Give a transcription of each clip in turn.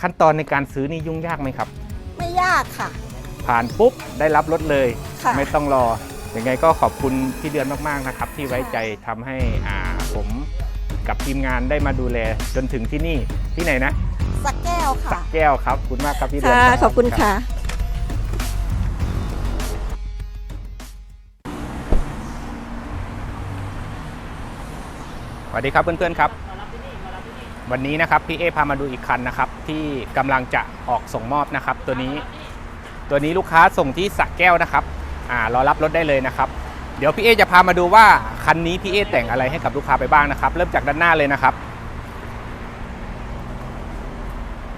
ขั้นตอนในการซื้อนี่ยุ่งยากไหมครับ ไม่ยากค่ะ ผ่านปุ๊บได้รับรถเลย ค่ะ ไม่ต้องรอยังไงก็ขอบคุณพี่เดือนมากๆนะครับ ที่ไว้ใจทำให้อ่าผมกับทีมงานได้มาดูแลจนถึงที่นี่ที่ไหนนะสักแก้วสัค่ะ กแก้วครับขอบคุณมากครับพี่เดือนค่ะ รับขอบคุณค่ะ สวัสดีครับเพื่อนๆครับ วันนี้นะครับพี่เอพามาดูอีกคันนะครับที่กำลังจะออกส่งมอบนะครับ ตัวนี้ตัวนี้ลูกค้าส่งที่สักแก้วนะครับอ่ารอรับรถได้เลยนะครับ เดี๋ยวพี่เอจะพามาดูว่าคันนี้พี่เอแต่งอะไรให้กับลูกค้าไปบ้างนะครับ เริ่มจากด้านหน้าเลยนะครับ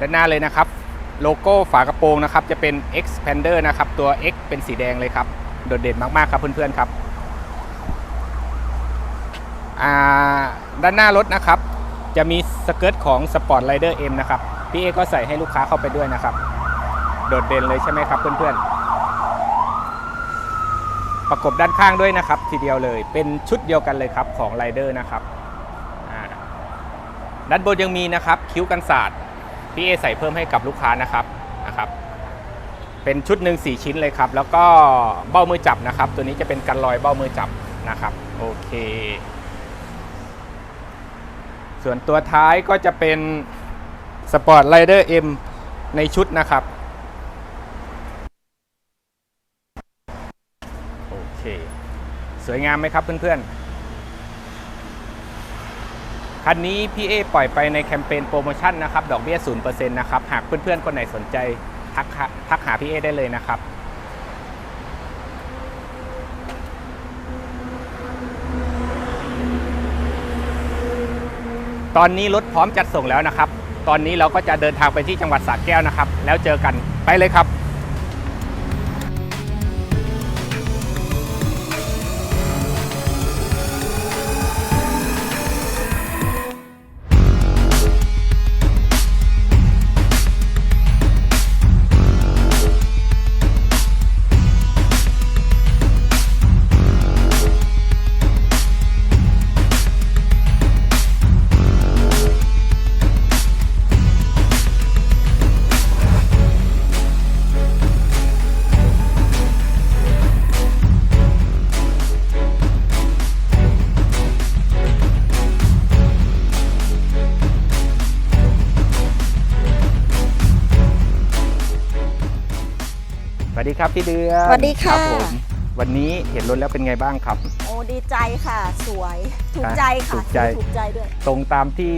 ด้านหน้าเลยนะครับ โลโก้ฝากระโปรงนะครับ จะเป็น Expander นะครับตัว X เป็นสีแดงเลยครับโดดเด่นมากๆครับเพื่อนๆครับด้านหน้ารถนะครับ จะมี สเกิร์ตของ Sport Rider M นะครับ พี่เอก็ใส่ให้ลูกค้าเข้าไปด้วยนะครับ โดดเด่นเลยใช่ไหมครับเพื่อนๆ ประกบด้านข้างด้วยนะครับ ทีเดียวเลย เป็นชุดเดียวกันเลยครับของ Rider นะครับด้านบนยังมีนะครับคิ้วกันศาสตร์พี่เอใส่เพิ่มให้กับลูกค้านะครับนะครับ เป็นชุดหนึ่งสี่ชิ้นเลยครับ แล้วก็เบ้ามือจับนะครับ ตัวนี้จะเป็นกันรอยเบ้ามือจับนะครับ โอเค ส่วนตัวท้ายก็จะเป็น Sport Rider M ในชุดนะครับ โอเค สวยงามไหมครับเพื่อนๆ คันนี้พี่เอปล่อยไปในแคมเปญโปรโมชั่นนะครับ ดอกเบี้ย 0%นะครับ หากเพื่อนๆ คนไหนสนใจ ทักหาทักหาพี่เอได้เลยนะครับ ตอนนี้รถพร้อมจัดส่งแล้วนะครับ ตอนนี้เราก็จะเดินทางไปที่จังหวัดสระแก้วนะครับ แล้วเจอกันไปเลยครับ วัสดีครับพี่เดือนสวัสดีค่ะ รับผมวันนี้เห็นรถแล้วเป็นไงบ้างครับ โอ้ดีใจค่ะ สวย ถูกใจค่ะถูกใจ ถูกใจด้วย ตรงตามที่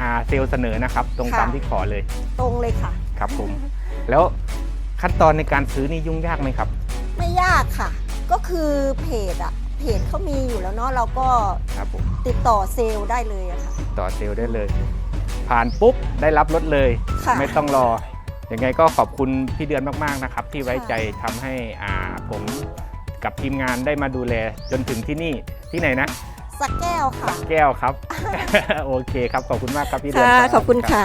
อ่าเซลล์เสนอนะครับ ตรงค่ะ ตามที่ขอเลยตรงเลยค่ะ ครับผม แล้วขั้นตอนในการซื้อนี่ยุ่งยากไหมครับ ไม่ยากค่ะ ก็คือเพจอะเพจเขามีอยู่แล้วเนาะเราก็ครับผมติดต่อเซลล์ได้เลยอะค่ะ ต่อเซลล์ได้เลย ผ่านปุ๊บได้รับรถเลย ค่ะ ไม่ต้องรอ ยังไงก็ขอบคุณพี่เดือนมากๆนะครับ ที่ไว้ใจทำให้อ่าผมกับทีมงานได้มาดูแลจนถึงที่นี่ที่ไหนนะสักแก้วค่ะแก้วครับ โอเคครับขอบคุณมากครับพี่เดือนค่ะรับขอบคุณค่ะ